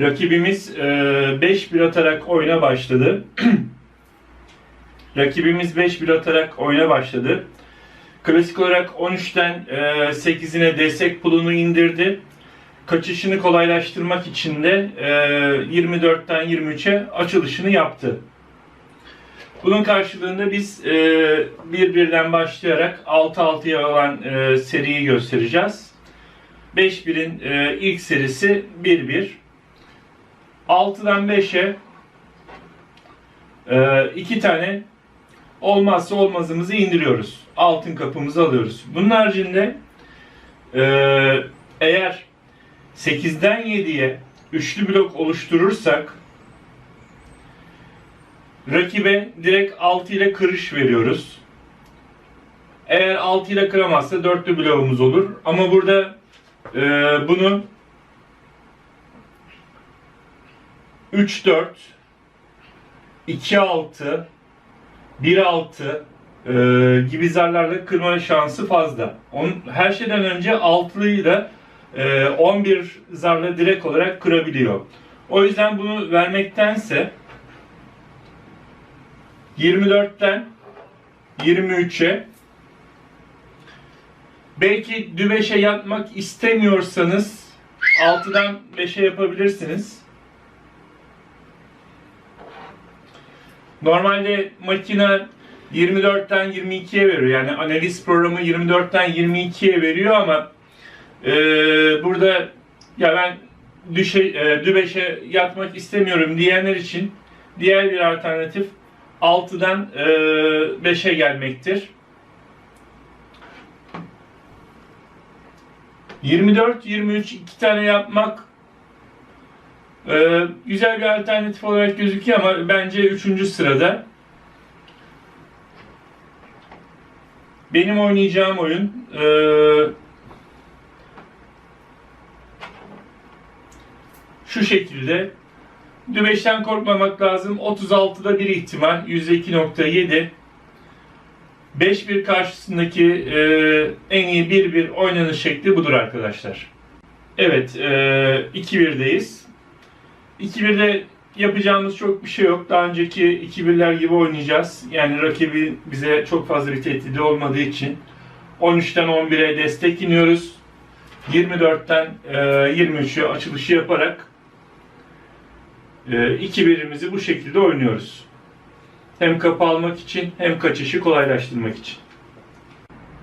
Rakibimiz 5-1 atarak oyuna başladı. Rakibimiz 5-1 atarak oyuna başladı. Klasik olarak 13'ten 8'ine destek pulunu indirdi. Kaçışını kolaylaştırmak için de e, 24'ten 23'e açılışını yaptı. Bunun karşılığında biz e, bir birden başlayarak 6-6'ya olan e, seriyi göstereceğiz. 5-1'in e, ilk serisi 1-1. 6'dan 5'e e, iki tane olmazsa olmazımızı indiriyoruz. Altın kapımızı alıyoruz. Bunun haricinde e, eğer 8'den 7'ye üçlü blok oluşturursak rakibe direkt 6 ile kırış veriyoruz. Eğer 6 ile kıramazsa dörtlü bloğumuz olur. Ama burada e, bunu 3 4 2 6 1 6 e, gibi zarlarla kırma şansı fazla. Onun, her şeyden önce 6'lı ile e, 11 zarla direkt olarak kırabiliyor. O yüzden bunu vermektense 24'ten 23'e belki dübeşe yatmak istemiyorsanız 6'dan 5'e yapabilirsiniz. Normalde makine 24'ten 22'ye veriyor. Yani analiz programı 24'ten 22'ye veriyor ama e, burada ya ben düşe, e, dübeşe yatmak istemiyorum diyenler için diğer bir alternatif 6'dan e, 5'e gelmektir. 24, 23 iki tane yapmak e, güzel bir alternatif olarak gözüküyor ama bence 3. sırada. Benim oynayacağım oyun e, şu şekilde. Dübeşten korkmamak lazım. 36'da bir ihtimal. %2.7. 5-1 karşısındaki e, en iyi 1-1 oynanış şekli budur arkadaşlar. Evet, e, 2-1'deyiz. 2-1'de yapacağımız çok bir şey yok. Daha önceki 2-1'ler gibi oynayacağız. Yani rakibi bize çok fazla bir tehdidi olmadığı için 13'ten 11'e destek iniyoruz. 24'ten e, 23'e açılışı yaparak e, iki birimizi bu şekilde oynuyoruz. Hem kapı almak için hem kaçışı kolaylaştırmak için.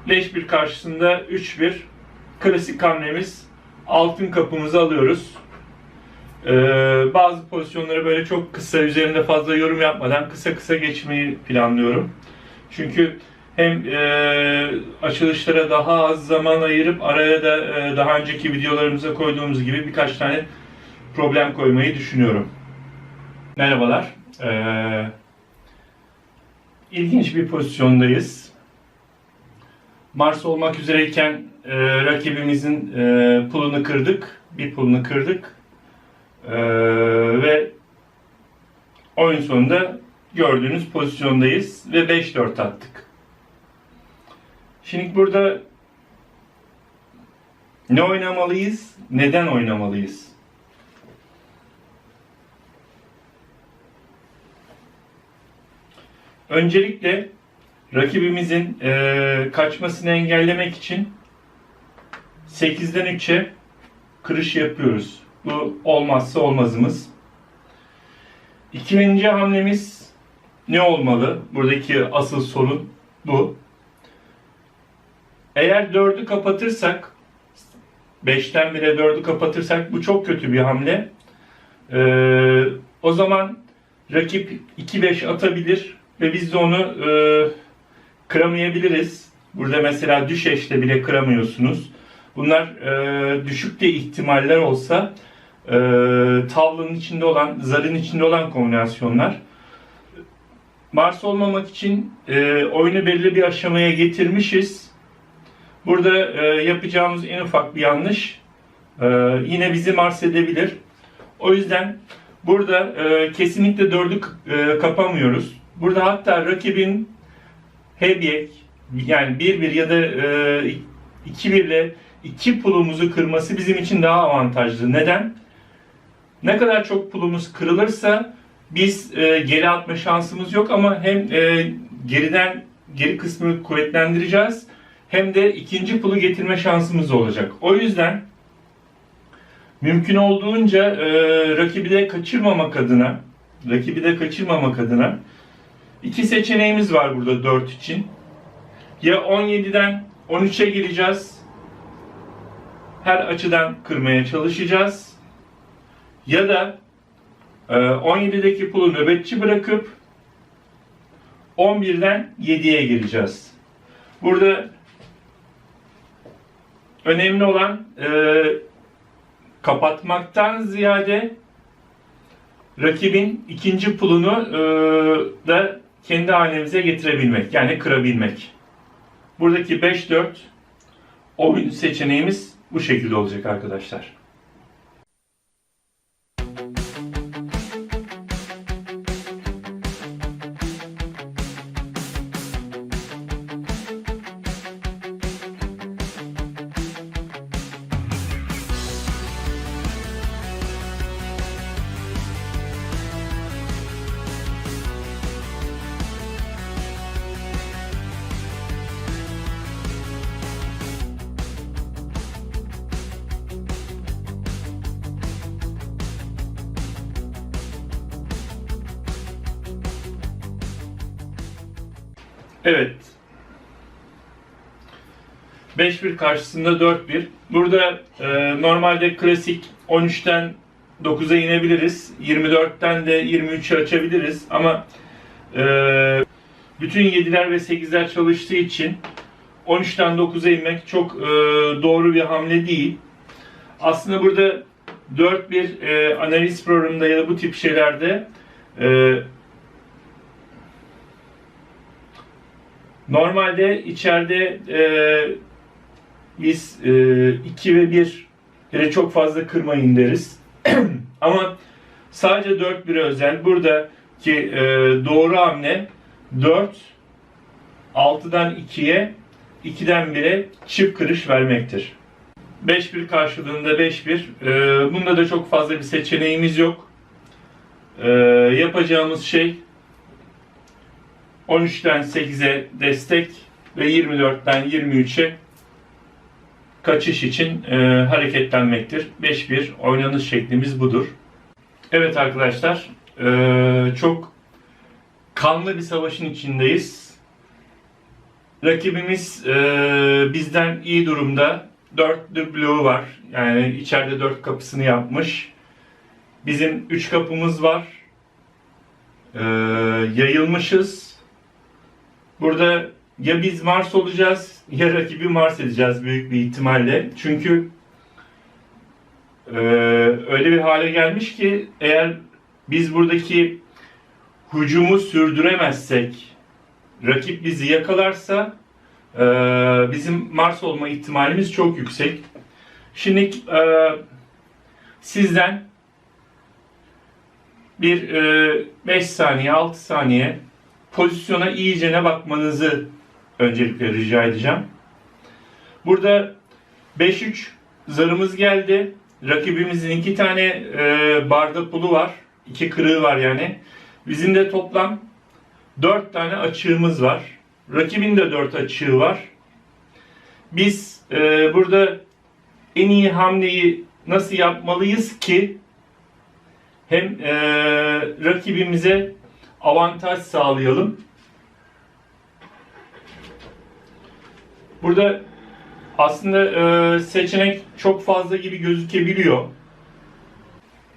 Leş bir karşısında 3-1 klasik hamlemiz altın kapımızı alıyoruz. Ee, bazı pozisyonları böyle çok kısa üzerinde fazla yorum yapmadan kısa kısa geçmeyi planlıyorum. Çünkü hem e, açılışlara daha az zaman ayırıp araya da e, daha önceki videolarımıza koyduğumuz gibi birkaç tane problem koymayı düşünüyorum. Merhabalar. Ee, ilginç bir pozisyondayız. Mars olmak üzereyken e, rakibimizin e, pulunu kırdık. Bir pulunu kırdık. E, ve oyun sonunda gördüğünüz pozisyondayız ve 5-4 attık. Şimdi burada ne oynamalıyız? Neden oynamalıyız? Öncelikle rakibimizin e, kaçmasını engellemek için 8'den 3'e kırış yapıyoruz. Bu olmazsa olmazımız. İkinci hamlemiz ne olmalı? Buradaki asıl sorun bu. Eğer 4'ü kapatırsak 5'ten bile 4'ü kapatırsak bu çok kötü bir hamle. Ee, o zaman rakip 2-5 atabilir ve biz de onu e, kıramayabiliriz. Burada mesela düş eşle bile kıramıyorsunuz. Bunlar e, düşük de ihtimaller olsa e, tavlanın içinde olan, zarın içinde olan kombinasyonlar. Mars olmamak için e, oyunu belli bir aşamaya getirmişiz. Burada e, yapacağımız en ufak bir yanlış e, yine bizi Mars edebilir. O yüzden burada e, kesinlikle dördü e, kapamıyoruz. Burada hatta rakibin Hebyek yani 1-1 ya da e, 2-1 ile iki pulumuzu kırması bizim için daha avantajlı. Neden? Ne kadar çok pulumuz kırılırsa biz e, geri atma şansımız yok ama hem e, geriden geri kısmını kuvvetlendireceğiz hem de ikinci pulu getirme şansımız olacak. O yüzden mümkün olduğunca e, rakibi de kaçırmamak adına rakibi de kaçırmamak adına iki seçeneğimiz var burada 4 için. Ya 17'den 13'e gireceğiz. Her açıdan kırmaya çalışacağız. Ya da e, 17'deki pulu nöbetçi bırakıp 11'den 7'ye gireceğiz. Burada önemli olan e, kapatmaktan ziyade rakibin ikinci pulunu e, da kendi halimize getirebilmek. Yani kırabilmek. Buradaki 5-4 oyun seçeneğimiz bu şekilde olacak arkadaşlar. Evet. 5-1 karşısında 4-1. Burada e, normalde klasik 13'ten 9'a inebiliriz. 24'ten de 23'e açabiliriz. Ama e, bütün 7'ler ve 8'ler çalıştığı için 13'ten 9'a inmek çok e, doğru bir hamle değil. Aslında burada 4-1 e, analiz programında ya da bu tip şeylerde e, Normalde içeride e, biz 2 e, ve 1 ile çok fazla kırmayın deriz. Ama sadece 4-1'e özel buradaki e, doğru hamle 4 6'dan 2'ye 2'den 1'e çift kırış vermektir. 5-1 karşılığında 5-1. E, bunda da çok fazla bir seçeneğimiz yok. E, yapacağımız şey 13'ten 8'e destek ve 24'ten 23'e kaçış için e, hareketlenmektir. 5-1 oynanış şeklimiz budur. Evet arkadaşlar, e, çok kanlı bir savaşın içindeyiz. Rakibimiz e, bizden iyi durumda. 4 bloğu var. Yani içeride 4 kapısını yapmış. Bizim 3 kapımız var. E, yayılmışız. Burada ya biz Mars olacağız ya rakibi Mars edeceğiz büyük bir ihtimalle. Çünkü e, öyle bir hale gelmiş ki eğer biz buradaki hücumu sürdüremezsek rakip bizi yakalarsa e, bizim Mars olma ihtimalimiz çok yüksek. Şimdi e, sizden bir 5 saniye 6 saniye pozisyona iyicene bakmanızı öncelikle rica edeceğim. Burada 5-3 zarımız geldi. Rakibimizin iki tane e, barda pulu var. iki kırığı var yani. Bizim de toplam 4 tane açığımız var. Rakibin de 4 açığı var. Biz e, burada en iyi hamleyi nasıl yapmalıyız ki hem e, rakibimize avantaj sağlayalım. Burada aslında e, seçenek çok fazla gibi gözükebiliyor.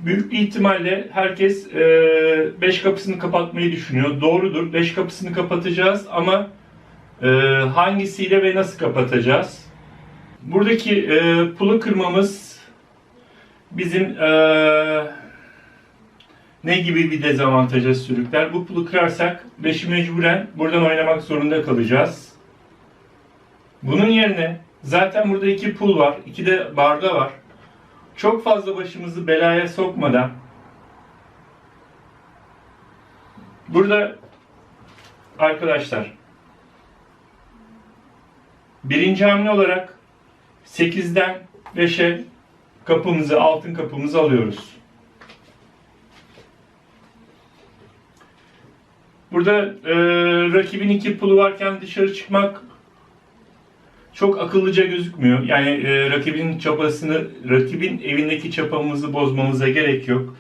Büyük ihtimalle herkes 5 e, kapısını kapatmayı düşünüyor. Doğrudur. 5 kapısını kapatacağız ama e, hangisiyle ve nasıl kapatacağız? Buradaki pulu kırmamız bizim ne gibi bir dezavantaja sürükler? Bu pulu kırarsak 5'i mecburen buradan oynamak zorunda kalacağız. Bunun yerine zaten burada iki pul var, iki de barda var. Çok fazla başımızı belaya sokmadan burada arkadaşlar birinci hamle olarak 8'den 5'e kapımızı, altın kapımızı alıyoruz. Burada e, rakibin iki pulu varken dışarı çıkmak çok akıllıca gözükmüyor. Yani e, rakibin çapasını, rakibin evindeki çapamızı bozmamıza gerek yok.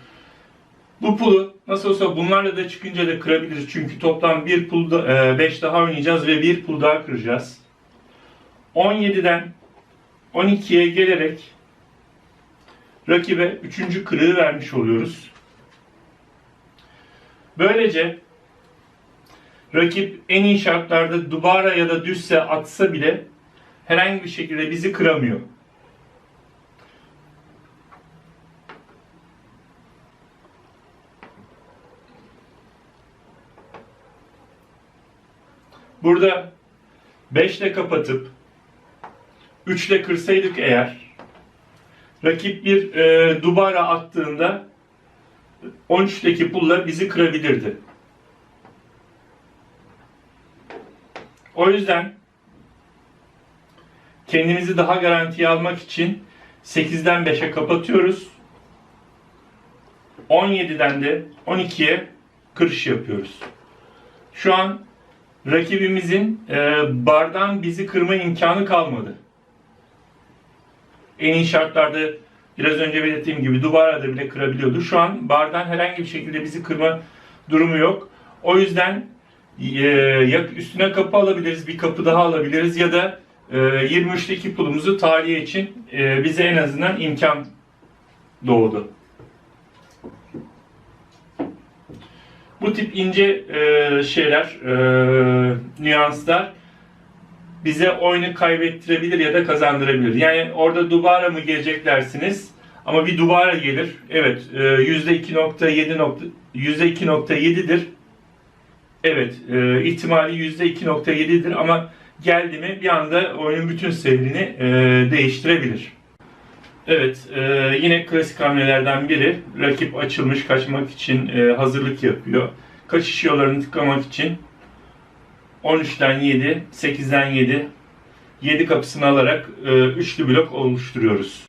Bu pulu nasıl olsa bunlarla da çıkınca da kırabiliriz. Çünkü toplam bir pul 5 daha oynayacağız ve bir pul daha kıracağız. 17'den 12'ye gelerek rakibe 3. kırığı vermiş oluyoruz. Böylece rakip en iyi şartlarda dubara ya da düzse atsa bile herhangi bir şekilde bizi kıramıyor. Burada 5 ile kapatıp 3 ile kırsaydık eğer rakip bir e, dubara attığında 13'teki pulla bizi kırabilirdi. O yüzden kendimizi daha garantiye almak için 8'den 5'e kapatıyoruz. 17'den de 12'ye kırış yapıyoruz. Şu an rakibimizin e, bardan bizi kırma imkanı kalmadı. En iyi şartlarda biraz önce belirttiğim gibi duvarada bile kırabiliyordu. Şu an bardan herhangi bir şekilde bizi kırma durumu yok. O yüzden ya üstüne kapı alabiliriz, bir kapı daha alabiliriz ya da e, 23'teki pulumuzu tarihe için e, bize en azından imkan doğdu. Bu tip ince e, şeyler, e, nüanslar bize oyunu kaybettirebilir ya da kazandırabilir. Yani orada dubara mı geleceklersiniz ama bir dubara gelir. Evet e, %2.7 nokta %2.7'dir. Evet e, ihtimali %2.7'dir ama geldi mi bir anda oyunun bütün seyrini e, değiştirebilir. Evet, e, yine klasik hamlelerden biri. Rakip açılmış kaçmak için e, hazırlık yapıyor. Kaçış yollarını tıklamak için 13'ten 7, 8'den 7, 7 kapısını alarak e, üçlü blok oluşturuyoruz.